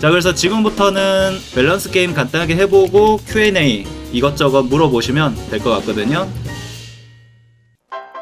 자, 그래서 지금부터는 밸런스 게임 간단하게 해보고 Q&A 이것저것 물어보시면 될 것 같거든요.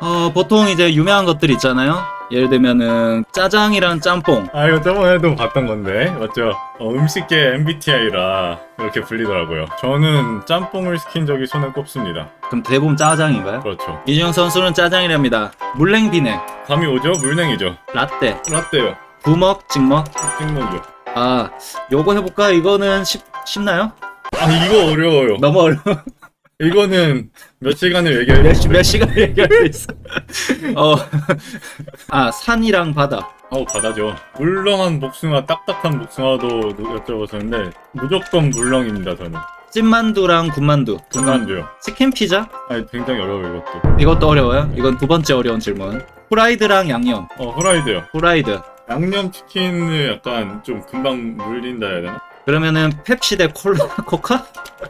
어, 보통 이제 유명한 것들 있잖아요. 예를 들면은 짜장이랑 짬뽕. 아 이거 저번에도 봤던 건데 맞죠? 어, 음식계 MBTI라 이렇게 불리더라고요. 저는 짬뽕을 시킨 적이 손에 꼽습니다. 그럼 대부분 짜장인가요? 그렇죠. 이준영 선수는 짜장이랍니다. 물냉 비냉, 감이 오죠? 물냉이죠. 라떼, 라떼요. 부먹, 찍먹. 찍먹이요. 아, 요거 해볼까? 이거는 쉽, 쉽나요? 아 이거 어려워요. 너무 어려워. 이거는 몇 시간을 얘기해. 몇, 시- 몇 시간 얘기할 수 있어. 어, 아, 산이랑 바다. 아우 바다죠. 물렁한 복숭아, 딱딱한 복숭아도 여쭤보셨는데 무조건 물렁입니다 저는. 찐만두랑 군만두. 군만두요. 치킨 피자? 아니 굉장히 어려워요 이것도. 이것도 어려워요? 이건 두 번째 어려운 질문. 후라이드랑 양념. 어 후라이드요. 후라이드. 양념 치킨을 약간 좀 금방 물린다 해야 되나? 그러면은 펩시 대 콜라, 코카?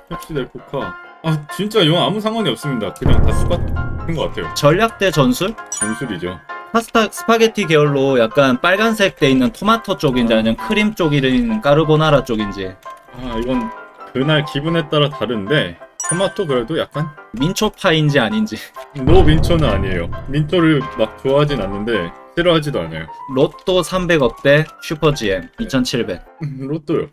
펩시 대 코카. 아 진짜 이건 아무 상관이 없습니다. 그냥 다 똑같은 것 같아요. 전략 대 전술? 전술이죠. 파스타 스파게티 계열로 약간 빨간색 돼 있는 토마토 쪽인지 아니면 크림 쪽이든 까르보나라 쪽인지 아 이건 그날 기분에 따라 다른데 토마토 그래도 약간 민초파인지 아닌지 노 민초는 아니에요. 민초를 막 좋아하진 않는데 싫어하지도 않아요. 로또 300억 대 슈퍼 GM 2700 음, 로또요.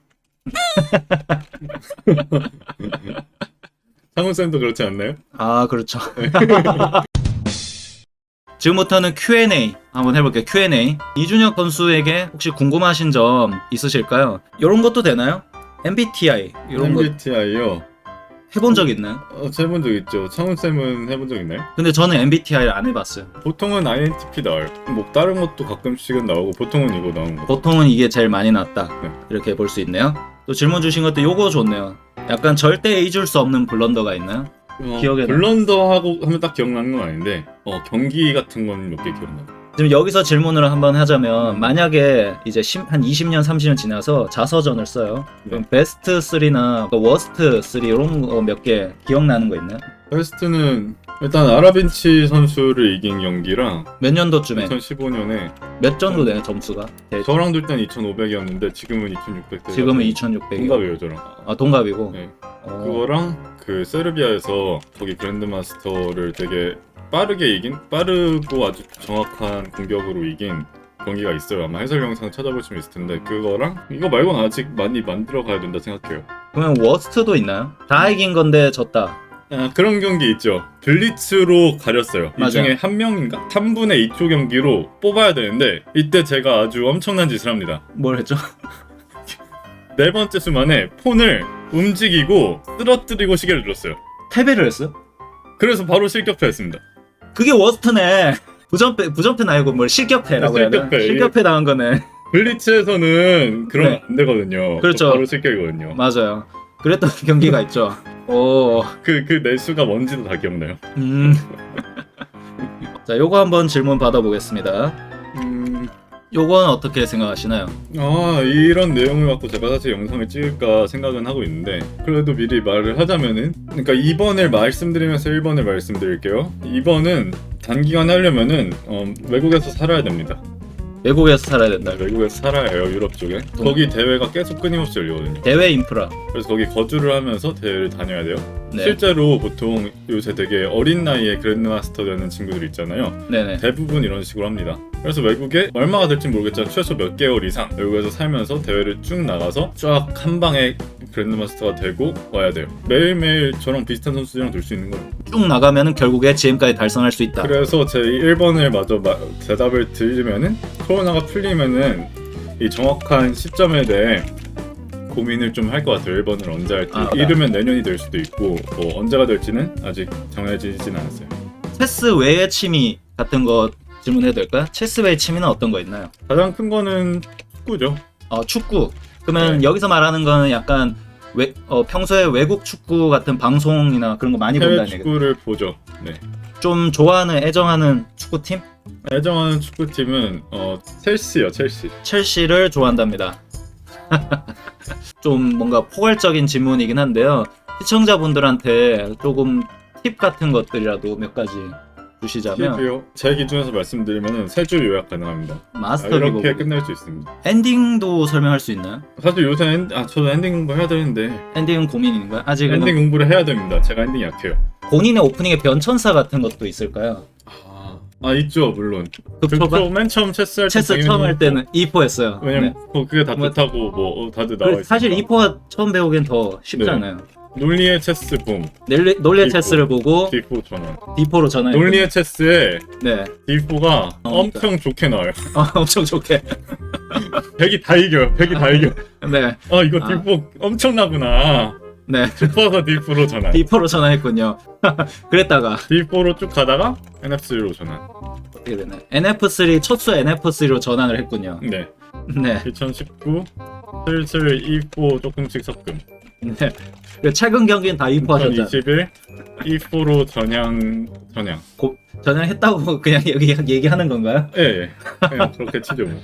상훈쌤도 그렇지 않나요? 아 그렇죠 지금부터는 Q&A 한번 해볼게요 Q&A 이준혁 선수에게 혹시 궁금하신 점 있으실까요? 이런 것도 되나요? MBTI 이런 거 MBTI요. 해본 적 있나요? 어, 저 해본 적 있죠. 창훈 쌤은 해본 적 있나요? 근데 저는 MBTI를 안 해봤어요 보통은 INTP 나와요. 뭐 다른 것도 가끔씩은 나오고 보통은 이거 나오는 거. 보통은 이게 제일 많이 났다 네. 이렇게 볼 수 있네요 또 질문 주신 것도 요거 좋네요 약간 절대 잊을 수 없는 블런더가 있나요? 어, 기억에 나- 블런더 하고 하면 딱 기억나는 건 아닌데 어, 경기 같은 건 몇 개 기억나요. 지금 여기서 질문을 한번 하자면 만약에 이제 심- 한 20년 30년 지나서 자서전을 써요 그럼 베스트 3나 워스트 3 이런 거 몇 개 기억나는 거 있나요? 베스트는 일단 아라빈치 선수를 이긴 경기랑 몇 년도쯤에 2015년에 몇 정도 되는 점수가? 대- 저랑 둘 때는 2,500이었는데 지금은 2,600. 지금은 2600이 동갑이에요 저랑. 아 동갑이고 네. 어, 그거랑 그 세르비아에서 거기 그랜드마스터를 되게 빠르게 이긴 빠르고 아주 정확한 공격으로 이긴 경기가 있어요. 아마 해설 영상 찾아보시면 있을 텐데 그거랑 이거 말고는 아직 많이 만들어 가야 된다 생각해요. 그러면 워스트도 있나요? 다 이긴 건데 졌다 아, 그런 경기 있죠. 블리츠로 가렸어요. 이 맞아요. 중에 한 명인가? 3분의 2초 경기로 뽑아야 되는데 이때 제가 아주 엄청난 짓을 합니다. 뭘 했죠? 네 번째 수만에 폰을 움직이고 쓰러뜨리고 시계를 들었어요. 패배를 했어요? 그래서 바로 실격패했습니다. 그게 워스트네 부전패 부전패는 아니고 뭘 실격패라고 해야 되나? 실격패. 실격패 당한 거네 블리츠에서는 그러면 네. 안 되거든요. 그렇죠. 바로 실격이거든요. 맞아요 그랬던 경기가 있죠 오 그, 그 내수가 뭔지도 다 기억나요. 음. 자, 요거 한번 질문 받아보겠습니다. 음, 요건 어떻게 생각하시나요? 아, 이런 내용을 갖고 제가 사실 영상을 찍을까 생각은 하고 있는데, 그래도 미리 말을 하자면은, 그러니까 2번을 말씀드리면서 1번을 말씀드릴게요. 2번은 단기간 하려면은, 어, 외국에서 살아야 됩니다. 외국에서 살아야 된다. 네, 외국에서 살아야 해요, 유럽 쪽에. 거기 대회가 계속 끊임없이 열리거든요. 대외 인프라. 그래서 거기 거주를 하면서 대회를 다녀야 돼요. 네. 실제로 보통 요새 되게 어린 나이에 그랜드마스터 되는 친구들 있잖아요. 네네. 대부분 이런 식으로 합니다. 그래서 외국에 얼마가 될지 모르겠지만 최소 몇 개월 이상 외국에서 살면서 대회를 쭉 나가서 쫙 한 방에 그랜드마스터가 되고 와야 돼요. 매일매일 저랑 비슷한 선수들이랑 될수 있는 거예요. 쭉 나가면은 결국에 GM까지 달성할 수 있다. 그래서 제 1번을 마저 마- 대답을 드리면은 코로나가 풀리면은 이 정확한 시점에 대해 고민을 좀 할 것 같아요. 1번을 언제 할지. 아, 네. 이르면 내년이 될 수도 있고 뭐 언제가 될지는 아직 정해지진 않았어요. 체스 외의 취미 같은 거 질문해도 될까요? 체스 외의 취미는 어떤 거 있나요? 가장 큰 거는 축구죠. 어, 축구. 그러면 네. 여기서 말하는 거는 약간 외, 어, 평소에 외국 축구 같은 방송이나 그런 거 많이 해외 본다는 얘기. 축구를 보죠. 네. 좀 좋아하는 애정하는 축구팀? 애정하는 축구팀은 어 첼시요, 첼시. 첼시를 좋아한답니다. 좀 뭔가 포괄적인 질문이긴 한데요. 시청자분들한테 조금 팁 같은 것들이라도 몇 가지 주시자면 TV요? 제 기준에서 말씀드리면 세 줄 요약 가능합니다. 아, 마스터 이렇게 기본 끝낼 수 있습니다. 엔딩도 설명할 수 있나요? 사실 요새 엔, 아 저도 엔딩 공부 해야 되는데 엔딩은 고민인가요? 아직은 엔딩 공부를 해야 됩니다. 제가 엔딩 약해요. 본인의 오프닝에 변천사 같은 것도 있을까요? 아, 아 있죠 물론. 급초가 그맨 처음 체스 할 때 체스 당연히 처음 할. 때는 2포였어요. 왜냐면 뭐 그게 다 뭐- 좋다고 뭐 어, 다들 나와 있어요. 사실 2포가 처음 배우기엔 더 쉽잖아요. 논리의 체스 붐 논리, 논리의 D4. 체스를 보고 D4 전환. D4로 전화해. 논리의 체스에 네. D4가 어, 엄청 좋게 나와요. 어, 엄청 좋게. 백이 다 이겨요. 백이 다 이겨. 네. 아 이거 아. D4 엄청나구나. 네. 싶어서 D4로 전환. D4로 전화했군요. 그랬다가 D4로 쭉 가다가 NFC3로 전환. 어떻게 되나요? NF3 첫수 NF3로 전환을 했군요. 네. 네. 2019 슬슬 E4 조금씩 섞음. 네. 그 최근 경기는 다 2포 하셨잖아요. 2021 E4로 전향 전향. 전환했다고 그냥 여기 얘기하는 건가요? 예, 예. 그냥 그렇게 치죠 뭐.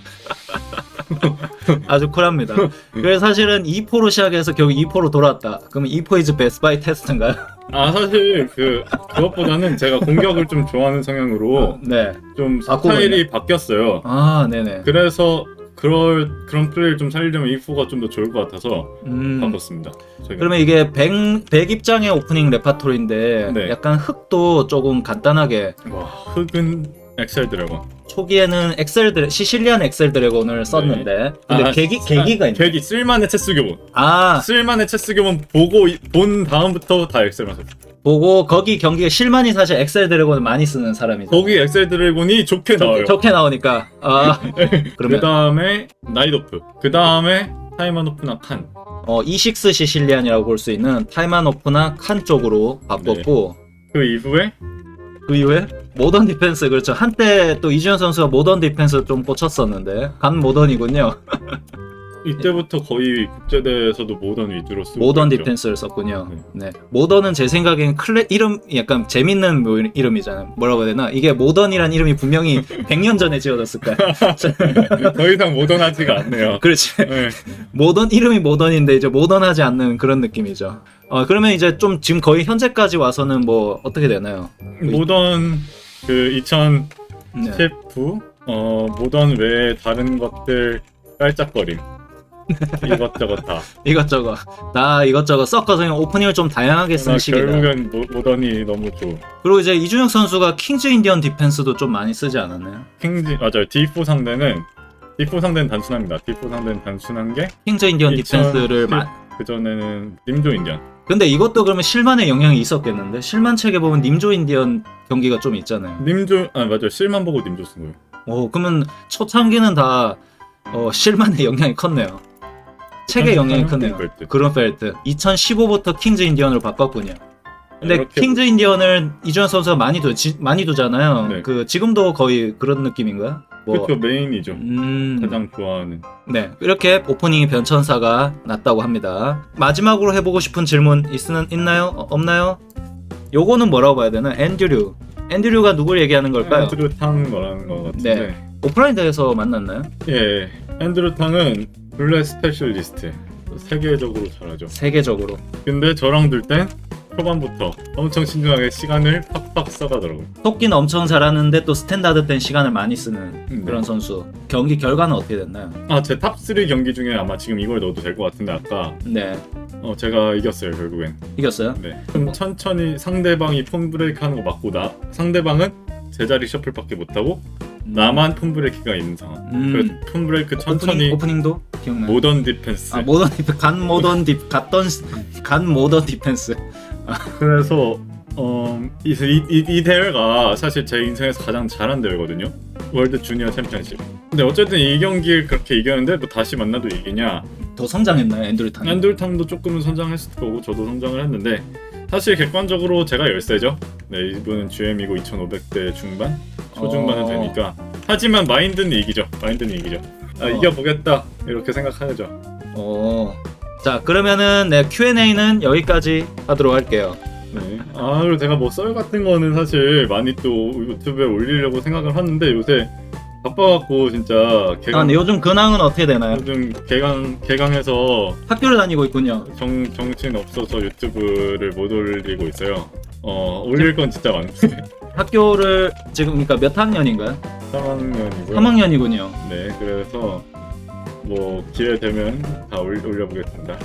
아주 쿨합니다. 그래서 사실은 2포로 시작해서 결국 2포로 돌아왔다. 그러면 2포 이즈 베스트 바이 테스트인가요? 아 사실 그 그것보다는 제가 공격을 좀 좋아하는 성향으로 네. 좀 바꾸고 스타일이 바뀌었어요. 아, 네네. 그래서 그럴 그런 플레이를 좀 살리려면 E4가 좀 더 좋을 것 같아서 음, 바꿨습니다. 최근에. 그러면 이게 100, 100 입장의 오프닝 레파토리인데 네. 약간 흑도 조금 간단하게 와 흑은 엑셀 드래곤. 초기에는 엑셀 드래 시실리안 엑셀 드래곤을 썼는데 근데 아, 계기 아, 계기가 있네. 계기 쓸만의 체스 교본. 아 쓸만의 체스 교본 보고 이- 본 다음부터 다 엑셀만 썼어. 보고 거기 경기에 실만이 사실 엑셀 드래곤을 많이 쓰는 사람이죠. 거기 엑셀 드래곤이 좋게 나와요. 좋게 나오니까 아 그 그러면 다음에 나이도프. 그 다음에 타이마노프나 칸. 어 이식스 시실리안이라고 볼 수 있는 타이마노프나 칸 쪽으로 바꿨고 그 이후에 그 이후에 모던 디펜스 그렇죠. 한때 또 이주현 선수가 모던 디펜스 좀 꽂혔었는데 간 모던이군요. 이때부터 거의 국제대에서도 모던 위주로 쓰고 모던 있죠. 디펜스를 썼군요. 네. 모던은 제 생각엔 클래 이름 약간 재밌는 뭐 이름이잖아요. 뭐라고 해야 되나? 이게 모던이란 이름이 분명히 100년 전에 지어졌을 거야 더 이상 모던하지가 않네요. 그렇지. 네. 모던 이름이 모던인데 이제 모던하지 않는 그런 느낌이죠. 어 그러면 이제 좀 지금 거의 현재까지 와서는 뭐 어떻게 되나요? 모던 그 2019 네. 어 모던 외에 다른 것들 깔짝거림 이것저것 다. 이것저것 나 이것저것 섞어서 그냥 오프닝을 좀 다양하게 쓴 그러나 식이다 결국엔 모, 모던이 너무 좋아. 그리고 이제 이준혁 선수가 킹즈 인디언 디펜스도 좀 많이 쓰지 않았나요? 킹지 맞아요. D4 상대는 D4 상대는 단순합니다. D4 상대는 단순한 게 킹즈 인디언 2010 디펜스를 마... 그 전에는 님조 인디언. 근데 이것도 그러면 실만의 영향이 있었겠는데 실만 책에 보면 님조 인디언 경기가 좀 있잖아요. 님조 아 맞아요. 실만 보고 님조 쓴 거예요. 오 그러면 초창기는 다 어, 실만의 영향이 컸네요. 책의 영향이 크네요. 그랬듯. 그런펠트 2015부터 킹즈 인디언을 바꿨군요. 근데 이렇게 킹즈 인디언을 이준혁 선수가 많이 두 지, 많이 두잖아요. 네. 그 지금도 거의 그런 느낌인가요? 뭐 그렇죠 메인이죠. 음, 가장 좋아하는. 네, 이렇게 오프닝 변천사가 났다고 합니다. 마지막으로 해보고 싶은 질문 있는, 있나요? 어, 없나요? 요거는 뭐라고 봐야 되나? 앤드류. 앤드류가 누굴 얘기하는 걸까요? 앤드루 탕 거라는 것 같은데. 네. 오프라인 대회에서 만났나요? 예. 앤드루 탕은 블랙 스페셜리스트. 세계적으로 잘하죠. 세계적으로. 근데 저랑 둘 땐 초반부터 엄청 신중하게 시간을 팍팍 써가더라고요. 토끼는 엄청 잘하는데 또 스탠다드 땐 시간을 많이 쓰는 음, 그런 선수. 경기 결과는 어떻게 됐나요? 아, 제 탑 3 경기 중에 아마 지금 이걸 넣어도 될 것 같은데 아까 네, 어, 제가 이겼어요 결국엔. 이겼어요. 네. 좀 천천히 상대방이 폼 브레이크 하는 거 맞고 나 상대방은 제자리 셔플밖에 못 하고 나만 폼 브레이크가 있는 상황. 음. 그래서 폼 브레이크 천천히 오프닝, 오프닝도 기억나요? 모던 디펜스. 아 모던 디펜스, 간 모던 디, 갔던 간 모던 디펜스. 그래서 어, 이, 이, 이, 이 대회가 사실 제 인생에서 가장 잘한 대회거든요. 월드 주니어 챔피언십. 근데 어쨌든 이 경기를 그렇게 이겼는데 뭐 다시 만나도 이기냐? 더 성장했나요, 앤드류 탄? 앤들탐도 조금은 성장했을 거고 저도 성장을 했는데 사실 객관적으로 제가 열세죠. 네 이분은 GM이고 2,500대 중반 초중반은 어. 되니까 하지만 마인드는 이기죠. 마인드는 이기죠. 아, 어. 이겨보겠다 이렇게 생각하죠. 어. 자 그러면은 네 Q&A는 여기까지 하도록 할게요. 네. 아 그리고 제가 뭐 썰 같은 거는 사실 많이 또 유튜브에 올리려고 생각을 하는데 요새 바빠갖고 진짜 아, 개강 근데 요즘 근황은 어떻게 되나요? 요즘 개강 개강해서 학교를 다니고 있군요. 정 정신 없어서 유튜브를 못 올리고 있어요. 어 올릴 건 진짜 많은데 학교를 지금 그러니까 몇 학년인가요? 3학년이고요. 3학년이군요. 네, 그래서 뭐 기회 되면 다 올, 올려보겠습니다.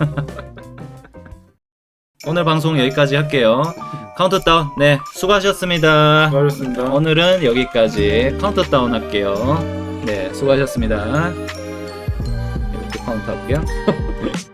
오늘 방송 여기까지 할게요. 카운트다운. 네, 수고하셨습니다. 수고하셨습니다. 오늘은 여기까지 카운트다운 할게요. 네, 수고하셨습니다. 이렇게 카운트 할게요.